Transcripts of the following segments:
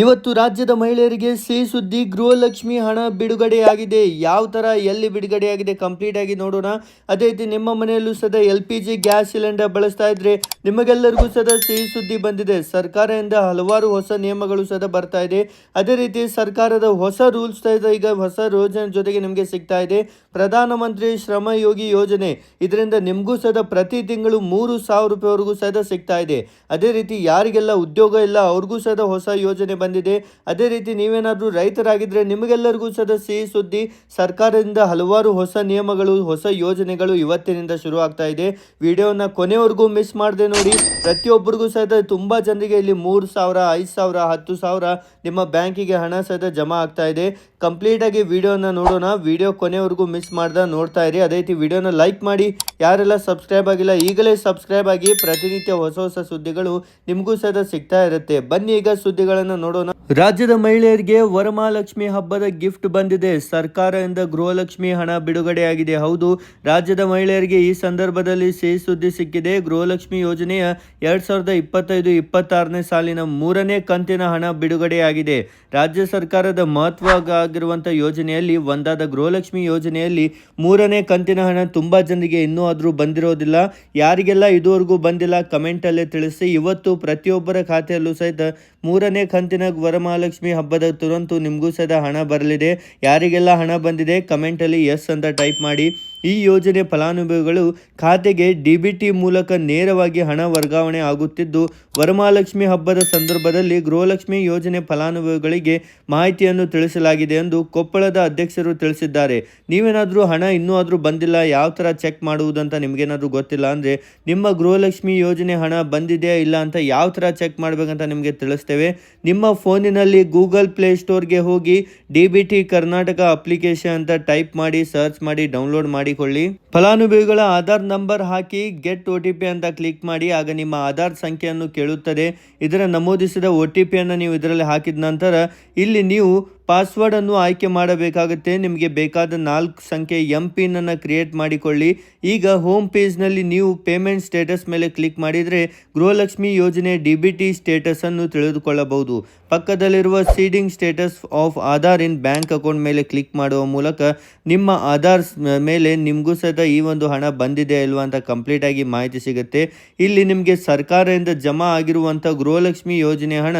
ಇವತ್ತು ರಾಜ್ಯದ ಮಹಿಳೆಯರಿಗೆ ಸಿಹಿ ಸುದ್ದಿ ಗೃಹಲಕ್ಷ್ಮಿ ಹಣ ಬಿಡುಗಡೆಯಾಗಿದೆ. ಯಾವ ಥರ ಎಲ್ಲಿ ಬಿಡುಗಡೆಯಾಗಿದೆ ಕಂಪ್ಲೀಟ್ ಆಗಿ ನೋಡೋಣ. ಅದೇ ರೀತಿ ನಿಮ್ಮ ಮನೆಯಲ್ಲೂ ಸದಾ L P G gas cylinder ಬಳಸ್ತಾ ಇದ್ರೆ ನಿಮಗೆಲ್ಲರಿಗೂ ಸದಾ ಸಿಹಿ ಸುದ್ದಿ ಬಂದಿದೆ. ಸರ್ಕಾರದಿಂದ ಹಲವಾರು ಹೊಸ ನಿಯಮಗಳು ಸದಾ ಬರ್ತಾ ಇದೆ. ಅದೇ ರೀತಿ ಸರ್ಕಾರದ ಹೊಸ ರೂಲ್ಸ್ ಈಗ ಹೊಸ ಯೋಜನೆ ಜೊತೆಗೆ ನಿಮಗೆ ಸಿಗ್ತಾ ಇದೆ. ಪ್ರಧಾನಮಂತ್ರಿ ಶ್ರಮ ಯೋಗಿ ಯೋಜನೆ. ಇದರಿಂದ ನಿಮಗೂ ಸದಾ ಪ್ರತಿ ತಿಂಗಳು ಮೂರು ಸಾವಿರ ರೂಪಾಯಿವರೆಗೂ ಸದಾ ಸಿಗ್ತಾ ಇದೆ. ಅದೇ ರೀತಿ ಯಾರಿಗೆಲ್ಲ ಉದ್ಯೋಗ ಇಲ್ಲ, ಅವ್ರಿಗೂ ಸದಾ ಹೊಸ ಯೋಜನೆ ಬಂದಿದೆ. ಅದೇ ರೀತಿ ನೀವೇನಾದರೂ ರೈತರಾಗಿದ್ದರೆ ನಿಮಗೆಲ್ಲರಿಗೂ ಸದಾ ಸಿಹಿ ಸುದ್ದಿ. ಸರ್ಕಾರದಿಂದ ಹಲವಾರು ಹೊಸ ನಿಯಮಗಳು, ಹೊಸ ಯೋಜನೆಗಳು ಇವತ್ತಿನಿಂದ ಶುರು ಆಗ್ತಾ ಇದೆ. ವಿಡಿಯೋನ ಕೊನೆವರೆಗೂ ಮಿಸ್ ಮಾಡದೆ ನೋಡಿ. ಪ್ರತಿಯೊಬ್ಬರಿಗೂ ಸಹಿತ ತುಂಬ ಜನರಿಗೆ ಇಲ್ಲಿ ಮೂರು ಸಾವಿರ, ಐದು ಸಾವಿರ, ಹತ್ತು ಸಾವಿರ ನಿಮ್ಮ ಬ್ಯಾಂಕಿಗೆ ಹಣ ಸಹಿತ ಜಮಾ ಆಗ್ತಾ ಇದೆ. ಕಂಪ್ಲೀಟ್ ಆಗಿ ವಿಡಿಯೋನ ನೋಡೋಣ. ವಿಡಿಯೋ ಕೊನೆವರೆಗೂ ಮಿಸ್ ಮಾಡ್ದ ನೋಡ್ತಾ ಇರಿ. ಅದೇ ರೀತಿ ವಿಡಿಯೋನ ಲೈಕ್ ಮಾಡಿ. ಯಾರೆಲ್ಲ ಸಬ್ಸ್ಕ್ರೈಬ್ ಆಗಿಲ್ಲ, ಈಗಲೇ ಸಬ್ಸ್ಕ್ರೈಬ್ ಆಗಿ. ಪ್ರತಿನಿತ್ಯ ಹೊಸ ಹೊಸ ಸುದ್ದಿಗಳು ನಿಮಗೂ ಸಹಿತ ಸಿಗ್ತಾ ಇರುತ್ತೆ. ಬನ್ನಿ ಈಗ ಸುದ್ದಿಗಳನ್ನು ನೋಡೋಣ. ರಾಜ್ಯದ ಮಹಿಳೆಯರಿಗೆ ವರಮಹಾಲಕ್ಷ್ಮಿ ಹಬ್ಬದ ಗಿಫ್ಟ್ ಬಂದಿದೆ. ಸರ್ಕಾರದಿಂದ ಗೃಹಲಕ್ಷ್ಮಿ ಹಣ ಬಿಡುಗಡೆಯಾಗಿದೆ. ಹೌದು, ರಾಜ್ಯದ ಮಹಿಳೆಯರಿಗೆ ಈ ಸಂದರ್ಭದಲ್ಲಿ ಸಿಹಿ ಸುದ್ದಿ ಸಿಕ್ಕಿದೆ. ಗೃಹಲಕ್ಷ್ಮಿ ಯೋಜನೆಯ ಎರಡ್ ಸಾವಿರದ ಇಪ್ಪತ್ತೈದು, ಇಪ್ಪತ್ತಾರನೇ ಸಾಲಿನ ಮೂರನೇ ಕಂತಿನ ಹಣ ಬಿಡುಗಡೆಯಾಗಿದೆ. ರಾಜ್ಯ ಸರ್ಕಾರದ ಮಹತ್ವ ಆಗಿರುವಂಥ ಯೋಜನೆಯಲ್ಲಿ ಒಂದಾದ ಗೃಹಲಕ್ಷ್ಮಿ ಯೋಜನೆಯಲ್ಲಿ ಮೂರನೇ ಕಂತಿನ ಹಣ ತುಂಬಾ ಜನರಿಗೆ ಇನ್ನೂ ಆದರೂ ಬಂದಿರೋದಿಲ್ಲ. ಯಾರಿಗೆಲ್ಲ ಇದುವರೆಗೂ ಬಂದಿಲ್ಲ, ಕಮೆಂಟಲ್ಲೇ ತಿಳಿಸಿ. ಇವತ್ತು ಪ್ರತಿಯೊಬ್ಬರ ಖಾತೆಯಲ್ಲೂ ಸಹಿತ ಮೂರನೇ ಕಂತಿನ ವರಮಹಾಲಕ್ಷ್ಮಿ ಹಬ್ಬದ ತುರಂತು ನಿಮಗೂ ಸದಾ ಹಣ ಬರಲಿದೆ. ಯಾರಿಗೆಲ್ಲ ಹಣ ಬಂದಿದೆ, ಕಮೆಂಟಲ್ಲಿ ಎಸ್ ಅಂತ ಟೈಪ್ ಮಾಡಿ. ಈ ಯೋಜನೆ ಫಲಾನುಭವಿಗಳು ಖಾತೆಗೆ ಡಿಬಿಟಿ ಮೂಲಕ ನೇರವಾಗಿ ಹಣ ವರ್ಗಾವಣೆ ಆಗುತ್ತಿದ್ದು, ವರಮಹಾಲಕ್ಷ್ಮಿ ಹಬ್ಬದ ಸಂದರ್ಭದಲ್ಲಿ ಗೃಹಲಕ್ಷ್ಮಿ ಯೋಜನೆ ಫಲಾನುಭವಿಗಳಿಗೆ ಮಾಹಿತಿಯನ್ನು ತಿಳಿಸಲಾಗಿದೆ ಎಂದು ಕೊಪ್ಪಳದ ಅಧ್ಯಕ್ಷರು ತಿಳಿಸಿದ್ದಾರೆ. ನೀವೇನಾದರೂ ಹಣ ಇನ್ನೂ ಆದರೂ ಬಂದಿಲ್ಲ, ಯಾವ ಥರ ಚೆಕ್ ಮಾಡುವುದಂತ ನಿಮಗೇನಾದರೂ ಗೊತ್ತಿಲ್ಲ ಅಂದರೆ ನಿಮ್ಮ ಗೃಹಲಕ್ಷ್ಮಿ ಯೋಜನೆ ಹಣ ಬಂದಿದೆಯಾ ಇಲ್ಲ ಅಂತ ಯಾವ ಥರ ಚೆಕ್ ಮಾಡಬೇಕಂತ ನಿಮಗೆ ತಿಳಿಸ್ತೇವೆ. ನಿಮ್ಮ ಫೋನಿನಲ್ಲಿ ಗೂಗಲ್ ಪ್ಲೇ ಸ್ಟೋರ್ಗೆ ಹೋಗಿ D B T Karnataka application ಅಂತ ಟೈಪ್ ಮಾಡಿ, ಸರ್ಚ್ ಮಾಡಿ, ಡೌನ್ಲೋಡ್ ಮಾಡಿಕೊಳ್ಳಿ. ಫಲಾನುಭವಿಗಳ ಆಧಾರ್ ನಂಬರ್ ಹಾಕಿ ಗೆಟ್ ಒ ಟಿ ಪಿ ಅಂತ ಕ್ಲಿಕ್ ಮಾಡಿ, ಆಗ ನಿಮ್ಮ ಆಧಾರ್ ಸಂಖ್ಯೆಯನ್ನು ಕೇಳುತ್ತದೆ. ಇದರ ನಮೂದಿಸಿದ ಒ ಟಿ ಪಿಯನ್ನು ನೀವು ಇದರಲ್ಲಿ ಹಾಕಿದ ನಂತರ ಇಲ್ಲಿ ನೀವು ಪಾಸ್ವರ್ಡ್ ಅನ್ನು ಆಯ್ಕೆ ಮಾಡಬೇಕಾಗುತ್ತೆ. ನಿಮಗೆ ಬೇಕಾದ ನಾಲ್ಕು ಸಂಖ್ಯೆ ಎಂ ಪಿನ್ ಅನ್ನು ಕ್ರಿಯೇಟ್ ಮಾಡಿಕೊಳ್ಳಿ. ಈಗ ಹೋಮ್ ಪೇಜ್ನಲ್ಲಿ ನೀವು ಪೇಮೆಂಟ್ ಸ್ಟೇಟಸ್ ಮೇಲೆ ಕ್ಲಿಕ್ ಮಾಡಿದರೆ ಗೃಹಲಕ್ಷ್ಮಿ ಯೋಜನೆ ಡಿ ಬಿ ಟಿ ಸ್ಟೇಟಸ್ ಅನ್ನು ತಿಳಿದುಕೊಳ್ಳಬಹುದು. ಪಕ್ಕದಲ್ಲಿರುವ seeding status of Aadhaar in bank account ಮೇಲೆ ಕ್ಲಿಕ್ ಮಾಡುವ ಮೂಲಕ ನಿಮ್ಮ ಆಧಾರ್ ಮೇಲೆ ನಿಮಗೂ ಸಹಿತ ಈ ಒಂದು ಹಣ ಬಂದಿದೆ ಇಲ್ವಾ ಅಂತ ಕಂಪ್ಲೀಟ್ ಆಗಿ ಮಾಹಿತಿ ಸಿಗುತ್ತೆ. ಇಲ್ಲಿ ನಿಮಗೆ ಸರ್ಕಾರದಿಂದ ಜಮಾ ಆಗಿರುವಂಥ ಗೃಹಲಕ್ಷ್ಮಿ ಯೋಜನೆ ಹಣ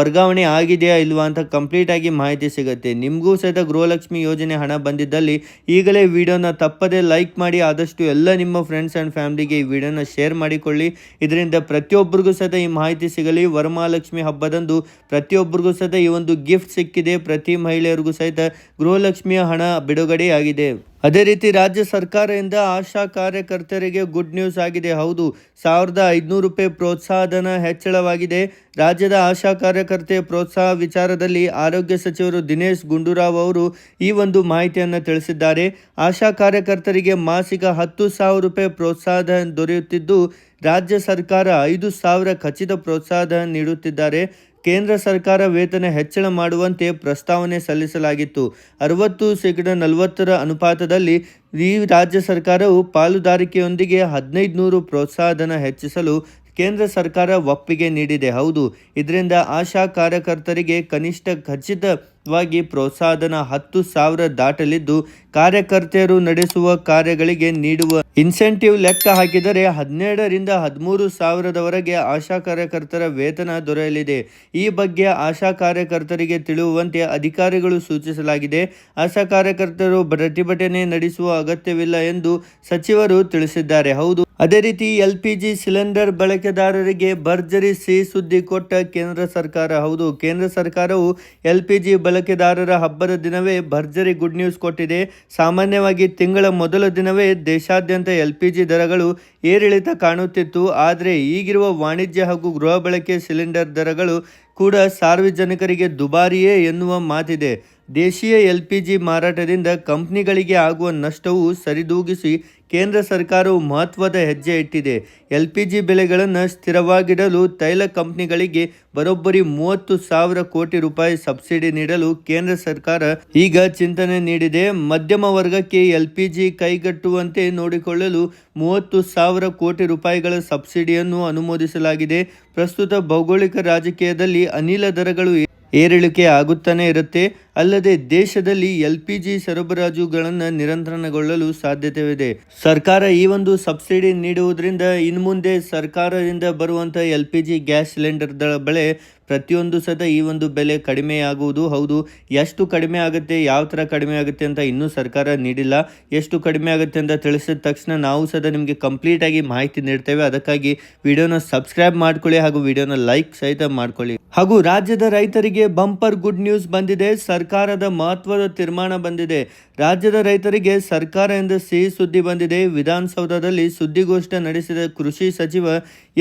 ವರ್ಗಾವಣೆ ಆಗಿದೆಯಾ ಇಲ್ವಾ ಅಂತ ಕಂಪ್ಲೀಟ್ ಆಗಿ ಮಾಹಿತಿ ಸಿಗುತ್ತೆ. ನಿಮಗೂ ಸಹಿತ ಗೃಹಲಕ್ಷ್ಮಿ ಯೋಜನೆ ಹಣ ಬಂದಿದ್ದಲ್ಲಿ ಈಗಲೇ ವಿಡಿಯೋನ ತಪ್ಪದೇ ಲೈಕ್ ಮಾಡಿ, ಆದಷ್ಟು ಎಲ್ಲ ನಿಮ್ಮ ಫ್ರೆಂಡ್ಸ್ ಆ್ಯಂಡ್ ಫ್ಯಾಮಿಲಿಗೆ ಈ ವಿಡಿಯೋನ ಶೇರ್ ಮಾಡಿಕೊಳ್ಳಿ. ಇದರಿಂದ ಪ್ರತಿಯೊಬ್ಬರಿಗೂ ಸಹಿತ ಈ ಮಾಹಿತಿ ಸಿಗಲಿ. ವರಮಹಾಲಕ್ಷ್ಮಿ ಹಬ್ಬದಂದು ಪ್ರತಿಯೊಬ್ಬರಿಗೂ ಸಹಿತ ಈ ಒಂದು ಗಿಫ್ಟ್ ಸಿಕ್ಕಿದೆ. ಪ್ರತಿ ಮಹಿಳೆಯರಿಗೂ ಸಹಿತ ಗೃಹಲಕ್ಷ್ಮಿಯ ಹಣ ಬಿಡುಗಡೆಯಾಗಿದೆ. ಅದೇ ರೀತಿ ರಾಜ್ಯ ಸರ್ಕಾರದಿಂದ ಆಶಾ ಕಾರ್ಯಕರ್ತರಿಗೆ ಗುಡ್ ನ್ಯೂಸ್ ಆಗಿದೆ. ಹೌದು, ಸಾವಿರದ ಐದುನೂರು ರೂಪಾಯಿ ಪ್ರೋತ್ಸಾಹಧನ ಹೆಚ್ಚಳವಾಗಿದೆ. ರಾಜ್ಯದ ಆಶಾ ಕಾರ್ಯಕರ್ತೆಯ ಪ್ರೋತ್ಸಾಹ ವಿಚಾರದಲ್ಲಿ ಆರೋಗ್ಯ ಸಚಿವರು ದಿನೇಶ್ ಗುಂಡೂರಾವ್ ಅವರು ಈ ಒಂದು ಮಾಹಿತಿಯನ್ನು ತಿಳಿಸಿದ್ದಾರೆ. ಆಶಾ ಕಾರ್ಯಕರ್ತರಿಗೆ ಮಾಸಿಕ ಹತ್ತು ಸಾವಿರ ರೂಪಾಯಿ ಪ್ರೋತ್ಸಾಹಧನ ದೊರೆಯುತ್ತಿದ್ದು, ರಾಜ್ಯ ಸರ್ಕಾರ ಐದು ಸಾವಿರ ಖಚಿತ ಪ್ರೋತ್ಸಾಹಧನ ನೀಡುತ್ತಿದ್ದಾರೆ. ಕೇಂದ್ರ ಸರ್ಕಾರ ವೇತನ ಹೆಚ್ಚಳ ಮಾಡುವಂತೆ ಪ್ರಸ್ತಾವನೆ ಸಲ್ಲಿಸಲಾಗಿತ್ತು. ಅರವತ್ತು ಶೇಕಡ ನಲವತ್ತರ ಅನುಪಾತದಲ್ಲಿ ಈ ರಾಜ್ಯ ಸರ್ಕಾರವು ಪಾಲುದಾರಿಕೆಯೊಂದಿಗೆ ಹದಿನೈದು ನೂರು ಪ್ರೋತ್ಸಾಹಧನ ಹೆಚ್ಚಿಸಲು ಕೇಂದ್ರ ಸರ್ಕಾರ ಒಪ್ಪಿಗೆ ನೀಡಿದೆ. ಹೌದು, ಇದರಿಂದ ಆಶಾ ಕಾರ್ಯಕರ್ತರಿಗೆ ಕನಿಷ್ಠ ಖಚಿತವಾಗಿ ಪ್ರೋತ್ಸಾಹಧನ ಹತ್ತು ಸಾವಿರ ದಾಟಲಿದ್ದು ಕಾರ್ಯಕರ್ತೆಯರು ನಡೆಸುವ ಕಾರ್ಯಗಳಿಗೆ ನೀಡುವ ಇನ್ಸೆಂಟಿವ್ ಲೆಕ್ಕ ಹಾಕಿದರೆ ಹದಿನೇಳರಿಂದ ಹದಿಮೂರು ಸಾವಿರದವರೆಗೆ ಆಶಾ ಕಾರ್ಯಕರ್ತರ ವೇತನ ದೊರೆಯಲಿದೆ. ಈ ಬಗ್ಗೆ ಆಶಾ ಕಾರ್ಯಕರ್ತರಿಗೆ ತಿಳಿಯುವಂತೆ ಅಧಿಕಾರಿಗಳು ಸೂಚಿಸಲಾಗಿದೆ. ಆಶಾ ಕಾರ್ಯಕರ್ತರು ಪ್ರತಿಭಟನೆ ನಡೆಸುವ ಅಗತ್ಯವಿಲ್ಲ ಎಂದು ಸಚಿವರು ತಿಳಿಸಿದ್ದಾರೆ. ಹೌದು, ಅದೇ ರೀತಿ ಎಲ್ ಸಿಲಿಂಡರ್ ಬಳಕೆದಾರರಿಗೆ ಭರ್ಜರಿ ಸಿಹಿ ಸುದ್ದಿ ಕೊಟ್ಟ ಕೇಂದ್ರ ಸರ್ಕಾರ. ಹೌದು, ಕೇಂದ್ರ ಸರ್ಕಾರವು ಎಲ್ ಪಿ ಬಳಕೆದಾರರ ಹಬ್ಬದ ದಿನವೇ ಭರ್ಜರಿ ಗುಡ್ ನ್ಯೂಸ್ ಕೊಟ್ಟಿದೆ. ಸಾಮಾನ್ಯವಾಗಿ ತಿಂಗಳ ಮೊದಲ ದಿನವೇ ದೇಶಾದ್ಯಂತ ಎಲ್ ಪಿ ಜಿ ದರಗಳು ಏರಿಳಿತ ಕಾಣುತ್ತಿತ್ತು. ಆದರೆ ಈಗಿರುವ ವಾಣಿಜ್ಯ ಹಾಗೂ ಗೃಹ ಬಳಕೆ ಸಿಲಿಂಡರ್ ದರಗಳು ಕೂಡ ಸಾರ್ವಜನಿಕರಿಗೆ ದುಬಾರಿಯೇ ಎನ್ನುವ ಮಾತಿದೆ. ದೇಶೀಯ ಎಲ್ ಪಿ ಜಿ ಮಾರಾಟದಿಂದ ಕಂಪ್ನಿಗಳಿಗೆ ಆಗುವ ನಷ್ಟವು ಸರಿದೂಗಿಸಿ ಕೇಂದ್ರ ಸರ್ಕಾರವು ಮಹತ್ವದ ಹೆಜ್ಜೆ ಇಟ್ಟಿದೆ. ಎಲ್ ಪಿ ಜಿ ಬೆಲೆಗಳನ್ನು ಸ್ಥಿರವಾಗಿಡಲು ತೈಲ ಕಂಪ್ನಿಗಳಿಗೆ ಬರೋಬ್ಬರಿ ಮೂವತ್ತು ಸಾವಿರ ಕೋಟಿ ರೂಪಾಯಿ ಸಬ್ಸಿಡಿ ನೀಡಲು ಕೇಂದ್ರ ಸರ್ಕಾರ ಈಗ ಚಿಂತನೆ ನೀಡಿದೆ. ಮಧ್ಯಮ ವರ್ಗಕ್ಕೆ ಎಲ್ ಪಿ ಜಿ ಕೈಗಟ್ಟುವಂತೆ ನೋಡಿಕೊಳ್ಳಲು ಮೂವತ್ತು ಸಾವಿರ ಕೋಟಿ ರೂಪಾಯಿಗಳ ಸಬ್ಸಿಡಿಯನ್ನು ಅನುಮೋದಿಸಲಾಗಿದೆ. ಪ್ರಸ್ತುತ ಭೌಗೋಳಿಕ ರಾಜಕೀಯದಲ್ಲಿ ಅನಿಲ ದರಗಳು ಏರಿಳಿಕೆ ಆಗುತ್ತಾನೆ ಇರುತ್ತೆ. ಅಲ್ಲದೆ ದೇಶದಲ್ಲಿ ಎಲ್ ಪಿ ಜಿ ಸರಬರಾಜುಗಳನ್ನು ನಿರಂತರಗೊಳ್ಳಲು ಸಾಧ್ಯತೆವಿದೆ ಸರ್ಕಾರ ಈ ಒಂದು ಸಬ್ಸಿಡಿ ನೀಡುವುದರಿಂದ ಇನ್ನು ಮುಂದೆ ಸರ್ಕಾರದಿಂದ ಬರುವಂತಹ ಎಲ್ ಪಿ ಜಿ ಗ್ಯಾಸ್ ಸಿಲಿಂಡರ್ಗಳ ಬೆಲೆ ಪ್ರತಿಯೊಂದು ಸತ ಈ ಒಂದು ಬೆಲೆ ಕಡಿಮೆ ಆಗುವುದು ಹೌದು, ಎಷ್ಟು ಕಡಿಮೆ ಆಗುತ್ತೆ, ಯಾವ ಥರ ಕಡಿಮೆ ಆಗುತ್ತೆ ಅಂತ ಇನ್ನೂ ಸರ್ಕಾರ ನೀಡಿಲ್ಲ. ಎಷ್ಟು ಕಡಿಮೆ ಆಗುತ್ತೆ ಅಂತ ತಿಳಿಸಿದ ತಕ್ಷಣ ನಾವು ಸದ ನಿಮಗೆ ಕಂಪ್ಲೀಟಾಗಿ ಮಾಹಿತಿ ನೀಡ್ತೇವೆ. ಅದಕ್ಕಾಗಿ ವಿಡಿಯೋನ ಸಬ್ಸ್ಕ್ರೈಬ್ ಮಾಡ್ಕೊಳ್ಳಿ ಹಾಗೂ ವಿಡಿಯೋನ ಲೈಕ್ ಸಹಿತ ಮಾಡ್ಕೊಳ್ಳಿ. ಹಾಗೂ ರಾಜ್ಯದ ರೈತರಿಗೆ ಬಂಪರ್ ಗುಡ್ ನ್ಯೂಸ್ ಬಂದಿದೆ. ಸರ್ಕಾರದ ಮಹತ್ವದ ತೀರ್ಮಾನ ಬಂದಿದೆ. ರಾಜ್ಯದ ರೈತರಿಗೆ ಸರ್ಕಾರದಿಂದ ಸಿಹಿ ಸುದ್ದಿ ಬಂದಿದೆ. ವಿಧಾನಸೌಧದಲ್ಲಿ ಸುದ್ದಿಗೋಷ್ಠಿ ನಡೆಸಿದ ಕೃಷಿ ಸಚಿವ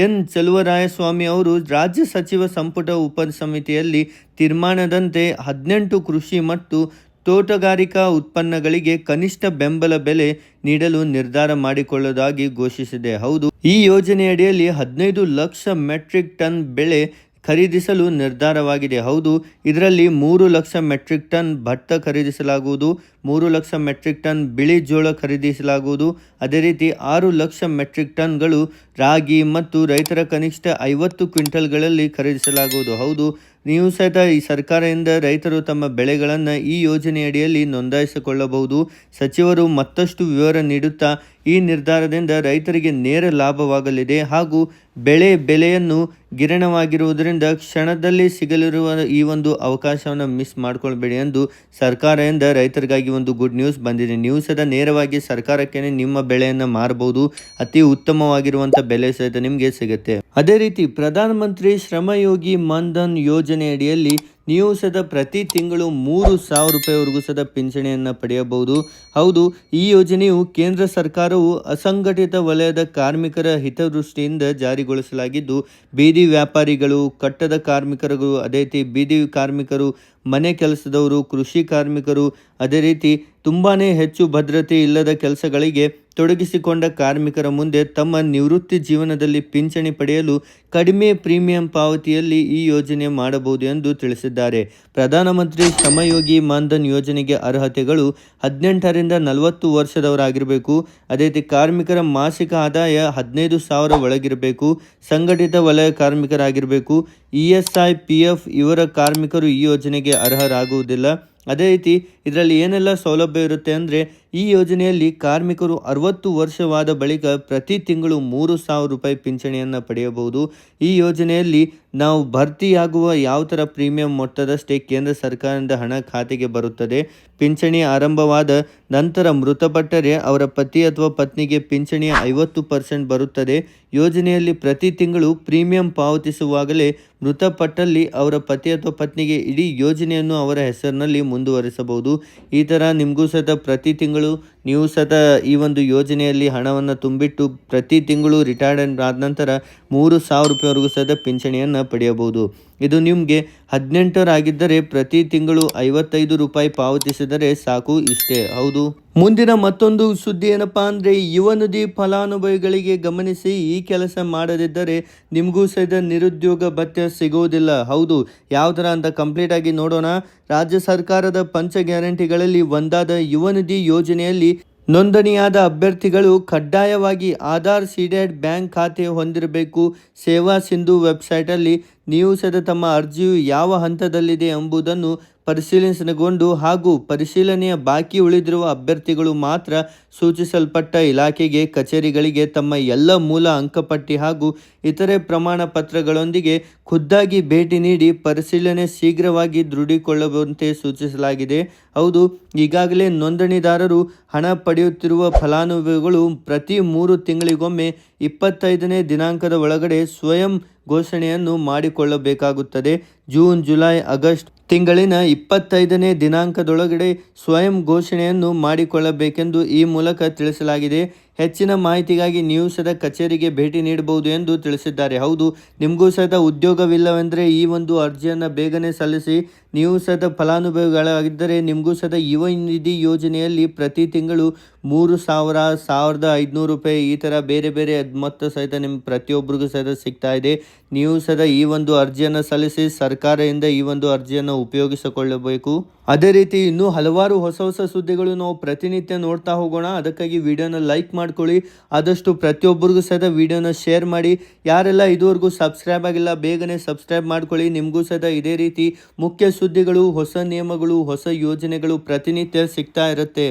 ಎನ್. ಚಲುವರಾಯಸ್ವಾಮಿ ಅವರು ರಾಜ್ಯ ಸಚಿವ ಸಂಪುಟ ಉಪ ಸಮಿತಿಯಲ್ಲಿ ತೀರ್ಮಾನದಂತೆ ಹದಿನೆಂಟು ಕೃಷಿ ಮತ್ತು ತೋಟಗಾರಿಕಾ ಉತ್ಪನ್ನಗಳಿಗೆ ಕನಿಷ್ಠ ಬೆಂಬಲ ಬೆಲೆ ನೀಡಲು ನಿರ್ಧಾರ ಮಾಡಿಕೊಳ್ಳುವುದಾಗಿ ಘೋಷಿಸಿದೆ. ಹೌದು, ಈ ಯೋಜನೆಯಡಿಯಲ್ಲಿ ಹದಿನೈದು ಲಕ್ಷ ಮೆಟ್ರಿಕ್ ಟನ್ ಬೆಳೆ ಖರೀದಿಸಲು ನಿರ್ಧಾರವಾಗಿದೆ. ಹೌದು ಇದರಲ್ಲಿ ಮೂರು ಲಕ್ಷ ಮೆಟ್ರಿಕ್ ಟನ್ ಭತ್ತ ಖರೀದಿಸಲಾಗುವುದು. ಮೂರು ಲಕ್ಷ ಮೆಟ್ರಿಕ್ ಟನ್ ಬಿಳಿ ಜೋಳ ಖರೀದಿಸಲಾಗುವುದು. ಅದೇ ರೀತಿ ಆರು ಲಕ್ಷ ಮೆಟ್ರಿಕ್ ಟನ್ಗಳು ರಾಗಿ ಮತ್ತು ರೈತರ ಕನಿಷ್ಠ ಐವತ್ತು ಕ್ವಿಂಟಲ್ಗಳಲ್ಲಿ ಖರೀದಿಸಲಾಗುವುದು. ಹೌದು, ನೀವು ಸಹಿತ ಈ ಸರ್ಕಾರದಿಂದ ರೈತರು ತಮ್ಮ ಬೆಳೆಗಳನ್ನು ಈ ಯೋಜನೆಯಡಿಯಲ್ಲಿ ನೋಂದಾಯಿಸಿಕೊಳ್ಳಬಹುದು. ಸಚಿವರು ಮತ್ತಷ್ಟು ವಿವರ ನೀಡುತ್ತಾ ಈ ನಿರ್ಧಾರದಿಂದ ರೈತರಿಗೆ ನೇರ ಲಾಭವಾಗಲಿದೆ ಹಾಗೂ ಬೆಳೆ ಬೆಲೆಯನ್ನು ಗಿರಣವಾಗಿರುವುದರಿಂದ ಕ್ಷಣದಲ್ಲಿ ಸಿಗಲಿರುವ ಈ ಒಂದು ಅವಕಾಶವನ್ನು ಮಿಸ್ ಮಾಡಿಕೊಳ್ಬೇಡಿ ಎಂದು ಸರ್ಕಾರದಿಂದ ರೈತರಿಗಾಗಿ ಒಂದು ಗುಡ್ ನ್ಯೂಸ್ ಬಂದಿದೆ. ನ್ಯೂಸ್ ಅದ ನೇರವಾಗಿ ಸರ್ಕಾರಕ್ಕೆ ನಿಮ್ಮ ಬೆಳೆಯನ್ನು ಮಾರಬಹುದು ಅತಿ ಉತ್ತಮವಾಗಿರುವಂತಹ ಬೆಲೆ ಸಹಿತ ನಿಮಗೆ ಸಿಗುತ್ತೆ. ಅದೇ ರೀತಿ ಪ್ರಧಾನಮಂತ್ರಿ ಶ್ರಮಯೋಗಿ ಯೋಜನೆ ಯೋಜನೆಯಡಿಯಲ್ಲಿ ನೀವು ಸದ ಪ್ರತಿ ತಿಂಗಳು ಮೂರು ಸಾವಿರ ರೂಪಾಯಿವರೆಗೂ ಸದ ಪಿಂಚಣಿಯನ್ನು ಪಡೆಯಬಹುದು. ಹೌದು, ಈ ಯೋಜನೆಯು ಕೇಂದ್ರ ಸರ್ಕಾರವು ಅಸಂಘಟಿತ ವಲಯದ ಕಾರ್ಮಿಕರ ಹಿತದೃಷ್ಟಿಯಿಂದ ಜಾರಿಗೊಳಿಸಲಾಗಿದ್ದು, ಬೀದಿ ವ್ಯಾಪಾರಿಗಳು, ಕಟ್ಟದ ಕಾರ್ಮಿಕರು ಅದೇ ರೀತಿ ಬೀದಿ ಕಾರ್ಮಿಕರು, ಮನೆ ಕೆಲಸದವರು, ಕೃಷಿ ಕಾರ್ಮಿಕರು, ಅದೇ ರೀತಿ ತುಂಬಾ ಹೆಚ್ಚು ಭದ್ರತೆ ಇಲ್ಲದ ಕೆಲಸಗಳಿಗೆ ತೊಡಗಿಸಿಕೊಂಡ ಕಾರ್ಮಿಕರ ಮುಂದೆ ತಮ್ಮ ನಿವೃತ್ತಿ ಜೀವನದಲ್ಲಿ ಪಿಂಚಣಿ ಪಡೆಯಲು ಕಡಿಮೆ ಪ್ರೀಮಿಯಂ ಪಾವತಿಯಲ್ಲಿ ಈ ಯೋಜನೆ ಮಾಡಬಹುದು ಎಂದು ತಿಳಿಸಿದ್ದಾರೆ. ಪ್ರಧಾನಮಂತ್ರಿ ಶ್ರಮಯೋಗಿ ಮಾನ್ಧನ್ ಯೋಜನೆಗೆ ಅರ್ಹತೆಗಳು ಹದಿನೆಂಟರಿಂದ ನಲವತ್ತು ವರ್ಷದವರಾಗಿರಬೇಕು. ಅದೇ ರೀತಿ ಕಾರ್ಮಿಕರ ಮಾಸಿಕ ಆದಾಯ ಹದಿನೈದು ಸಾವಿರ ಒಳಗಿರಬೇಕು. ಸಂಘಟಿತ ವಲಯ ಕಾರ್ಮಿಕರಾಗಿರಬೇಕು. E S I, P F ಇವರ ಕಾರ್ಮಿಕರು ಈ ಯೋಜನೆಗೆ ಅರ್ಹರಾಗುವುದಿಲ್ಲ. ಅದೇ ರೀತಿ ಇದರಲ್ಲಿ ಏನೆಲ್ಲ ಸೌಲಭ್ಯ ಇರುತ್ತೆ ಅಂದರೆ ಈ ಯೋಜನೆಯಲ್ಲಿ ಕಾರ್ಮಿಕರು ಅರವತ್ತು ವರ್ಷವಾದ ಬಳಿಕ ಪ್ರತಿ ತಿಂಗಳು ಮೂರು ಸಾವಿರ ರೂಪಾಯಿ ಪಿಂಚಣಿಯನ್ನು ಪಡೆಯಬಹುದು. ಈ ಯೋಜನೆಯಲ್ಲಿ ನಾವು ಭರ್ತಿಯಾಗುವ ಯಾವ ಥರ ಪ್ರೀಮಿಯಂ ಮೊತ್ತದಷ್ಟೇ ಕೇಂದ್ರ ಸರ್ಕಾರದಿಂದ ಹಣ ಖಾತೆಗೆ ಬರುತ್ತದೆ. ಪಿಂಚಣಿ ಆರಂಭವಾದ ನಂತರ ಮೃತಪಟ್ಟರೆ ಅವರ ಪತಿ ಅಥವಾ ಪತ್ನಿಗೆ ಪಿಂಚಣಿಯ ಐವತ್ತು ಪರ್ಸೆಂಟ್ ಬರುತ್ತದೆ. ಯೋಜನೆಯಲ್ಲಿ ಪ್ರತಿ ತಿಂಗಳು ಪ್ರೀಮಿಯಂ ಪಾವತಿಸುವಾಗಲೇ ಮೃತಪಟ್ಟಲ್ಲಿ ಅವರ ಪತಿ ಅಥವಾ ಪತ್ನಿಗೆ ಇಡೀ ಯೋಜನೆಯನ್ನು ಅವರ ಹೆಸರಿನಲ್ಲಿ ಮುಂದುವರಿಸಬಹುದು. ಈ ಥರ ನಿಮಗೂ ಸಹಿತ ಪ್ರತಿ ತಿಂಗಳು ನೀವು ಸದಾ ಈ ಒಂದು ಯೋಜನೆಯಲ್ಲಿ ಹಣವನ್ನು ತುಂಬಿಟ್ಟು ಪ್ರತಿ ತಿಂಗಳು ರಿಟೈರ್ಡ್ ಆದ ನಂತರ ಮೂರು ಸಾವಿರ ರೂಪಾಯಿವರೆಗೂ ಸಹ ಪಿಂಚಣಿಯನ್ನು ಪಡೆಯಬಹುದು. ಇದು ನಿಮಗೆ ಹದಿನೆಂಟರಾಗಿದ್ದರೆ ಪ್ರತಿ ತಿಂಗಳು ಐವತ್ತೈದು ರೂಪಾಯಿ ಪಾವತಿಸಿದರೆ ಸಾಕು ಇಷ್ಟೇ, ಹೌದು? ಮುಂದಿನ ಮತ್ತೊಂದು ಸುದ್ದಿ ಏನಪ್ಪ ಅಂದರೆ, ಯುವ ನಿಧಿ ಫಲಾನುಭವಿಗಳಿಗೆ ಗಮನಿಸಿ ಈ ಕೆಲಸ ಮಾಡದಿದ್ದರೆ ನಿಮಗೂ ಸಹಿತ ನಿರುದ್ಯೋಗ ಭತ್ಯ ಸಿಗುವುದಿಲ್ಲ, ಹೌದು? ಯಾವ ಥರ ಅಂತ ಕಂಪ್ಲೀಟ್ ಆಗಿ ನೋಡೋಣ. ರಾಜ್ಯ ಸರ್ಕಾರದ ಪಂಚ ಗ್ಯಾರಂಟಿಗಳಲ್ಲಿ ಒಂದಾದ ಯುವ ನಿಧಿ ಯೋಜನೆಯಲ್ಲಿ ನೋಂದಣಿಯಾದ ಅಭ್ಯರ್ಥಿಗಳು ಕಡ್ಡಾಯವಾಗಿ ಆಧಾರ್ ಸೀಡೆಡ್ ಬ್ಯಾಂಕ್ ಖಾತೆ ಹೊಂದಿರಬೇಕು. ಸೇವಾ ಸಿಂಧು ವೆಬ್ಸೈಟಲ್ಲಿ ನೀವು ಸದ ತಮ್ಮ ಅರ್ಜಿಯು ಯಾವ ಹಂತದಲ್ಲಿದೆ ಎಂಬುದನ್ನು ಪರಿಶೀಲಿಸಗೊಂಡು ಹಾಗೂ ಪರಿಶೀಲನೆಯ ಬಾಕಿ ಉಳಿದಿರುವ ಅಭ್ಯರ್ಥಿಗಳು ಮಾತ್ರ ಸೂಚಿಸಲ್ಪಟ್ಟ ಇಲಾಖೆಗೆ, ಕಚೇರಿಗಳಿಗೆ ತಮ್ಮ ಎಲ್ಲ ಮೂಲ ಅಂಕಪಟ್ಟಿ ಹಾಗೂ ಇತರೆ ಪ್ರಮಾಣ ಪತ್ರಗಳೊಂದಿಗೆ ಖುದ್ದಾಗಿ ಭೇಟಿ ನೀಡಿ ಪರಿಶೀಲನೆ ಶೀಘ್ರವಾಗಿ ದೃಢೀಕೊಳ್ಳುವಂತೆ ಸೂಚಿಸಲಾಗಿದೆ. ಹೌದು, ಈಗಾಗಲೇ ನೋಂದಣಿದಾರರು ಹಣ ಪಡೆಯುತ್ತಿರುವ ಫಲಾನುಭವಿಗಳು ಪ್ರತಿ ಮೂರು ತಿಂಗಳಿಗೊಮ್ಮೆ ಇಪ್ಪತ್ತೈದನೇ ದಿನಾಂಕದ ಒಳಗಡೆ ಸ್ವಯಂ ಘೋಷಣೆಯನ್ನು ಮಾಡಿಕೊಳ್ಳಬೇಕಾಗುತ್ತದೆ. ಜೂನ್, ಜುಲೈ, ಆಗಸ್ಟ್ ತಿಂಗಳಿನ ಇಪ್ಪತ್ತೈದನೇ ದಿನಾಂಕದೊಳಗಡೆ ಸ್ವಯಂ ಘೋಷಣೆಯನ್ನು ಮಾಡಿಕೊಳ್ಳಬೇಕೆಂದು ಈ ಮೂಲಕ ತಿಳಿಸಲಾಗಿದೆ. ಹೆಚ್ಚಿನ ಮಾಹಿತಿಗಾಗಿ ನೀವು ಕಚೇರಿಗೆ ಭೇಟಿ ನೀಡಬಹುದು ಎಂದು ತಿಳಿಸಿದ್ದಾರೆ. ಹೌದು, ನಿಮಗೂ ಸಹಿತ ಉದ್ಯೋಗವಿಲ್ಲವೆಂದರೆ ಈ ಒಂದು ಅರ್ಜಿಯನ್ನು ಬೇಗನೆ ಸಲ್ಲಿಸಿ, ನೀವು ಸಹಿತ ಫಲಾನುಭವಿಗಳಾಗಿದ್ದರೆ ನಿಮಗೂ ಸಹಿತ ಯುವ ನಿಧಿ ಯೋಜನೆಯಲ್ಲಿ ಪ್ರತಿ ತಿಂಗಳು ಮೂರು ಸಾವಿರ, ಸಾವಿರದ ಐದುನೂರು ರೂಪಾಯಿ ಈ ಥರ ಬೇರೆ ಬೇರೆ ಮೊತ್ತ ಸಹಿತ ನಿಮ್ಮ ಪ್ರತಿಯೊಬ್ಬರಿಗೂ ಸಹಿತ ಸಿಗ್ತಾ ಇದೆ. ನೀವು ಸಹಿತ ಈ ಒಂದು ಅರ್ಜಿಯನ್ನು ಸಲ್ಲಿಸಿ ಸರ್ಕಾರದಿಂದ ಈ ಒಂದು ಅರ್ಜಿಯನ್ನು ಉಪಯೋಗಿಸಿಕೊಳ್ಳಬೇಕು. ಅದೇ ರೀತಿ ಇನ್ನೂ ಹಲವಾರು ಹೊಸ ಹೊಸ ಸುದ್ದಿಗಳು ನಾವು ಪ್ರತಿನಿತ್ಯ ನೋಡ್ತಾ ಹೋಗೋಣ. ಅದಕ್ಕಾಗಿ ವಿಡಿಯೋನ ಲೈಕ್ ಮಾಡಿ. ಮಾಡ್ಕೊಳ್ಳಿ. ಆದಷ್ಟು ಪ್ರತಿಯೊಬ್ಬರಿಗೂ ಸಹಿತ ವಿಡಿಯೋನ ಶೇರ್ ಮಾಡಿ. ಯಾರೆಲ್ಲ ಇದುವರೆಗೂ ಸಬ್ಸ್ಕ್ರೈಬ್ ಆಗಿಲ್ಲ, ಬೇಗನೆ ಸಬ್ಸ್ಕ್ರೈಬ್ ಮಾಡ್ಕೊಳ್ಳಿ. ನಿಮಗೂ ಸಹಿತ ಇದೇ ರೀತಿ ಮುಖ್ಯ ಸುದ್ದಿಗಳು, ಹೊಸ ನಿಯಮಗಳು, ಹೊಸ ಯೋಜನೆಗಳು ಪ್ರತಿನಿತ್ಯ ಸಿಗ್ತಾ ಇರುತ್ತೆ.